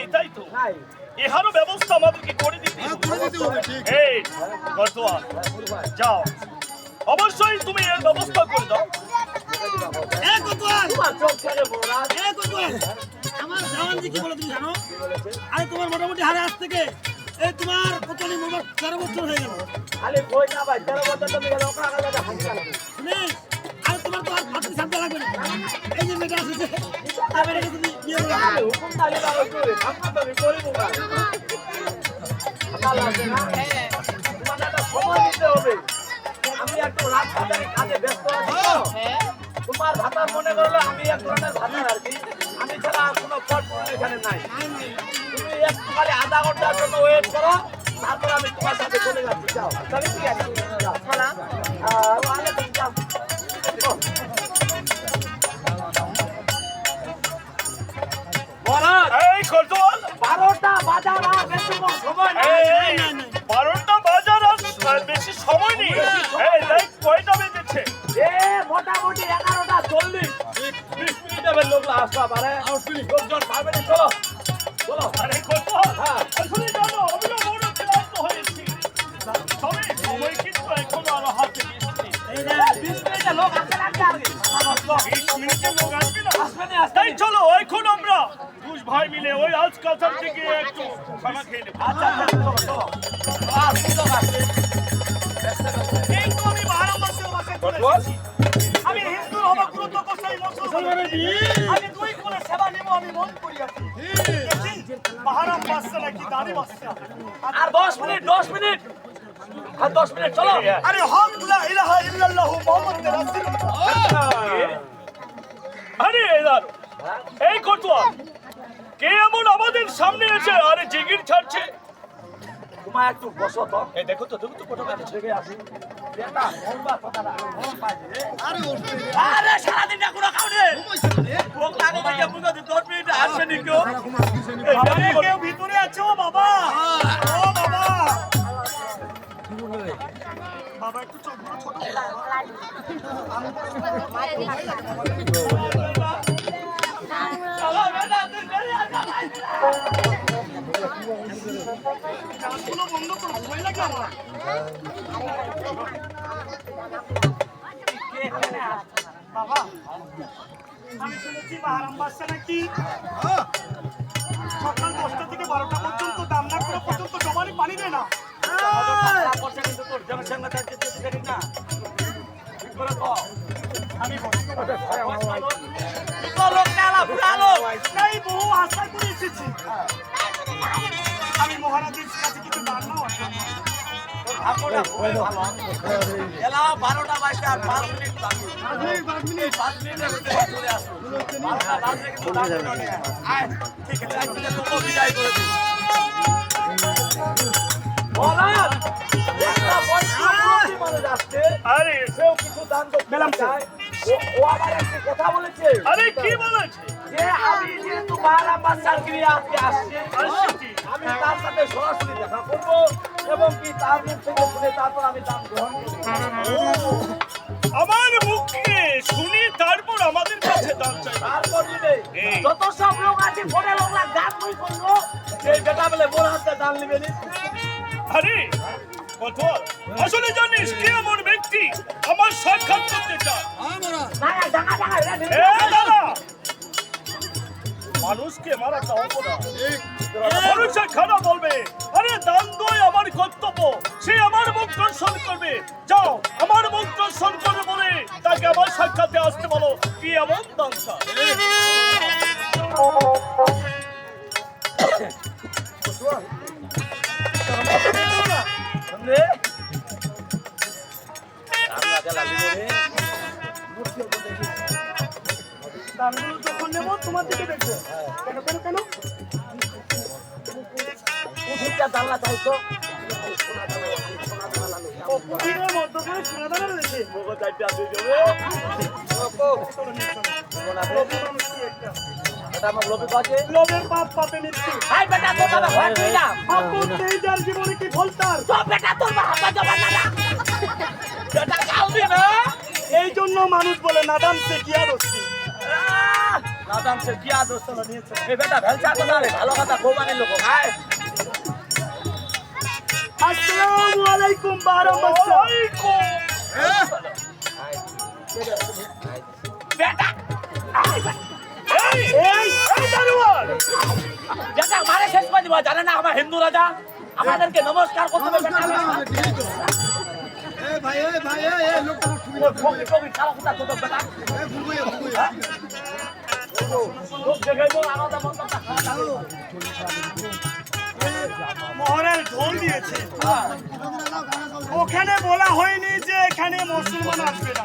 এটাই তো এহারও ব্যবস্থা আমাদেরকে করে দিতে হ্যাঁ, হবে। করে দিতে হবে ঠিক। এই গর্দোয়া। যাও। অবশ্যই তুমি এর ব্যবস্থা করে দাও। তোমার চোখ ছেড়ে মহারাজ এ কতুয়াল আমার জওয়ান কি বলে তুমি জানো? আরে তোমার মোটামুটি হারে আজ থেকে এই তোমার কতনি মোবাইল তেরো বছর হয়ে গেল। খালি বই না ভাই তেরো বছর তুমি গেলে ওখানে আলাদা শুনিস আরে তোমার তো আর ভাবতে শান্তি লাগবে না। এই যে মেয়েটা আসছে হুকুম করে ঠান্ডা লাগছে না তোমার একটা সময় দিতে হবে আমি একটু রাত কাটারে কাজে ব্যস্ত আছি। তোমার ভাতার মনে করলে আমি এক ধরনের ভাতার আর কি আমি ছাড়া আর কোনো পথ এখানে নাই তুমি একটু খালি আধা ঘণ্টার জন্য ওয়েট করো তারপর আমি তোমার সাথে চলে যাচ্ছি যাও। তবে ঠিক আছে বারোটা বাজার আর বেশি সময় নেই। বারোটা বাজার আর বেশি সময় নেই। এই দেখ কয়টা বেজেছে? এ মোটামুটি এগারোটা চল্লিশ। বিশ মিনিটের লোক আসবা পারে। লোকজন পাবে না চলো। চলো আরে গর্দোয়াল হ্যাঁ। আসলে জানো আমিও বড় ক্লান্ত হয়েছি। তবে সময় কিন্তু এখনও আমার হাতে বেশি লোক আর লোক আসবে না। আসবে না তাই চলো এখন আমরা ভাই মিলে ওই আজ কাছার থেকে একটু খানা খেয়ে নেব। আচ্ছা আচ্ছা চলো চলো। এই তো আমি বারাণসীর বাসায় চলে এসেছি। আমি হিন্দু হবগ্রত কোসাই মুসলমানের। আমি দুই করে সেবা নেব আমি মন করিয়াছি। বাহারাম বাসছে নাকি দাড়ি বাসছে। আর দশ মিনিট দশ মিনিট। আর দশ মিনিট চলো। আরে হক লা ইলাহা ইল্লাল্লাহু মুহাম্মাদুর রাসূলুল্লাহ আরে এদার এই কটুয়া কে এমন আমাদের সামনে এসে আরে ছাড়ছে তোমার একটু বসো তো। এই দেখো তো দেখো তো কত কাছে দেখে আসি। আরে আরে সারাদিনটা কোনো কাউনে ভোগ লাগে বলছে? মুখে তো দশ মিনিট আসবে নি কেউ? কেউ ভিতরে আছে? ও বাবা। ও বাবা। বাবা একটু চোখগুলো ছোট করে বাবা আমি শুনেছি বাহারাম বাসা নাকি সকাল দশটা থেকে বারোটা পর্যন্ত দামনা করে পর্যন্ত জমানি পানি দেয় না কিন্তু তোর জনসংখ্যা না করে তো আমি বহু আশা করে এসেছি আমি মহারাজের কাছে কিছু দান নাও আপনারা খুবই ভালো। এলা বারোটা বাজতে আর পাঁচ মিনিট পাঁচ মিনিট। পাঁচ মিনিটের মধ্যে চলে আসো বারোটা বাজলে কিন্তু দাম দিতে হবে। আয়, ঠিক আছে আজকে তোকে বিদায় করে দিই বলার একটা বয়স্ক মুরব্বি মানুষ আরে। সেও কিছু দান করতে চায়। ও- ও আবার একটি কথা বলেছে। আরে কি বলেছে? যে আমি যেহেতু বাচ্চার আজকে আসছি। আমি তার সাথে সরাসরি দেখা করব এবং কি তার মুখ থেকে শুনে তারপর আমি দাম গ্রহণ আমার মুখে শুনি তারপর আমাদের কাছে দান চাই তারপর নিবে যত সব লোক আছে ফোনে লোকরা গান বই করল সেই বেটা বলে মোর হাতে দান নিবে আরে আসলে জানিস কে এমন ব্যক্তি? আমার সাক্ষাৎ করতে চায়। দাদা মানুষকে মারা তো অপরাধ। মানুষের খারাপ বলবে আরে দান দই আমার কর্তব্য। সে আমার মুখ দর্শন করবে। যাও আমার মুখ দর্শন করে বলে তাকে আমার সাক্ষাতে আসতে বলো। কি এমন দান দানগুলো যখন নেব তোমার দিকে দেখব। কেন কেন কেন? রয়েছে। আমার লোভে কাছে লোভের পাপ পাপে মৃত্যু। হাই বেটা তোর বাবা ভয় তুই না। আপন নেই যার জীবনে কি ফলতার সব বেটা তোর বাবা জমা না না। বেটা কাউ দিবে এই জন্য মানুষ বলে নাদাম সে কি আর আহ! দাদাম সে কি নিয়েছে? এই বেটা ভেলচা না রে ভালো কথা লোক আসসালামু আলাইকুম বারো বছর। বেটা। দারোয়ান মারে শেষ করে দিবা। জানে না আমার হিন্দু রাজা? আমাদেরকে নমস্কার করতে হবে ভাই ভাই ঢোল দিয়েছে। ওখানে বলা হয়নি যে এখানে মুসলমান আসবে না।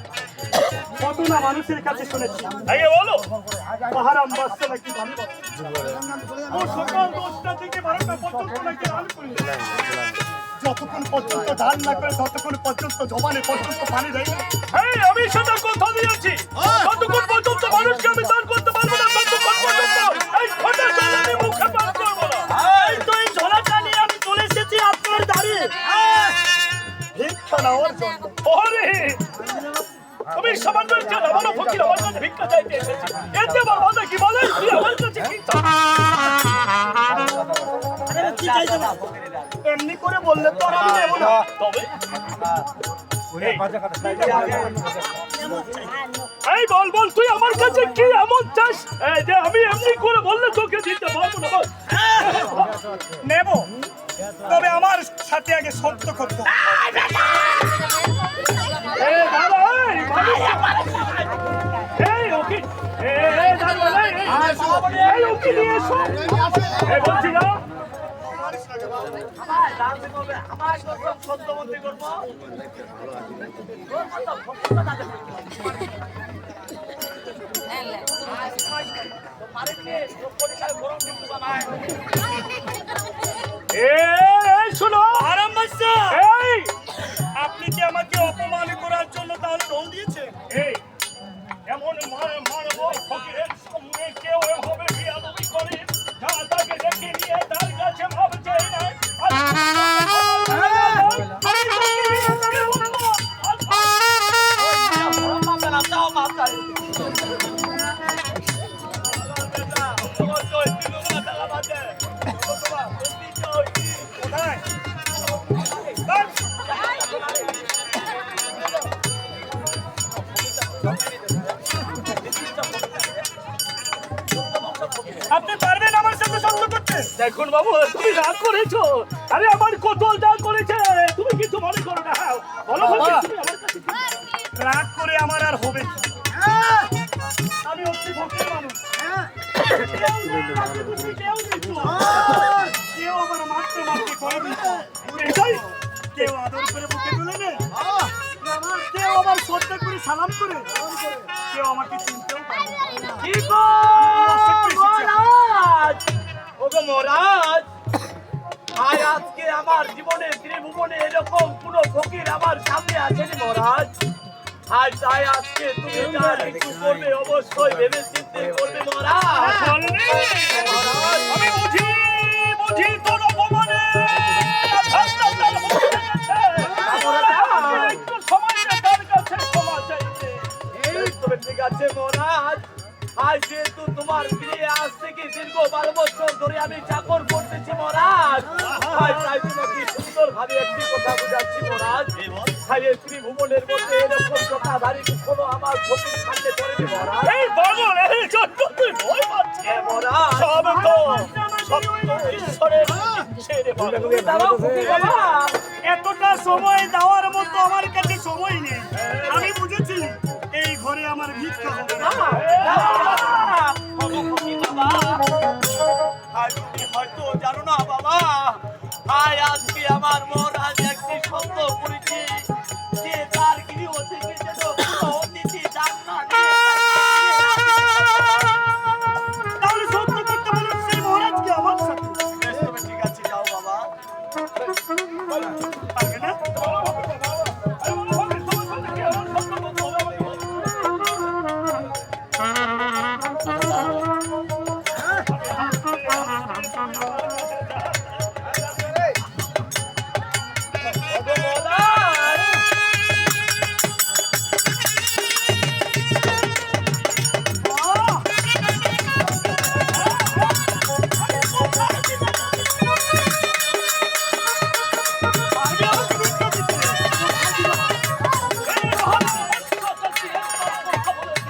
কত না মানুষের কাছে শুনেছি? আগে বলো। মহারাম বাসছে নাকি ভালো ও সকাল দশটা থেকে বারোটা পর্যন্ত নাকি রান করলে যতক্ষণ পর্যন্ত ধান না করে ততক্ষণ পর্যন্ত জমানে পর্যন্ত পানি দেয় না। আমি সেটা কথা দিয়েছি। ততক্ষণ এতে কি তুই আমার কাছে কি চাস? কি চাইতে না এমনি করে বললে তো আর আমি নেব না তবে এই বল বল তুই আমার কাছে কি এমন চাস? যে আমি এমনি করে বললে তোকে দিতে পারব না নেব। তবে আমার সাথে আগে সত্য করতে দাদা, এই, আমার আমার শোনো। আরাম এই আপনি কি আমাকে দেখুন বাবু তুমি রাগ করেছ আরে আমার কত যা করেছে তুমি কিছু মনে করো না হ্যাঁ, বলো আমার কাছে রাগ করে আমার আর হবে? আমি হচ্ছি ভক্তের মানুষ। কেউ আমার মারতে মারতে করে দিচ্ছে। এটাই, কেউ আদর করে বুকে তুলে নেয় কেউ আবার শ্রদ্ধা করে সালাম করে। কেউ আমাকে চিনতেও পারে কি ওগো মহারাজ। আজ আজকে আমার জীবনে ত্রিভুবনে এরকম কোন ফকির আমার সামনে আছেন মহারাজ। আজ তাই আজকে তুমি যা কিছু করবে অবশ্যই ভেবে চিন্তে করবে মহারাজ। বলনি? আমি বুঝি। এই ত্রিভুবনের মধ্যে এরকম কথাধারী কোনো আমার ক্ষতির সামনে করেনি মহারাজ। এই পাগল, এই জন্য তুই ভয় পাচ্ছিস। সব তো সব ঈশ্বরের ইচ্ছে রে বাবা। তুমি দাঁড়াও ফকির বাবা এতটা সময় দেওয়ার মতো আমার কাছে সময় নেই। আমি বুঝেছি এই ঘরে আমার ভিক্ষা হবে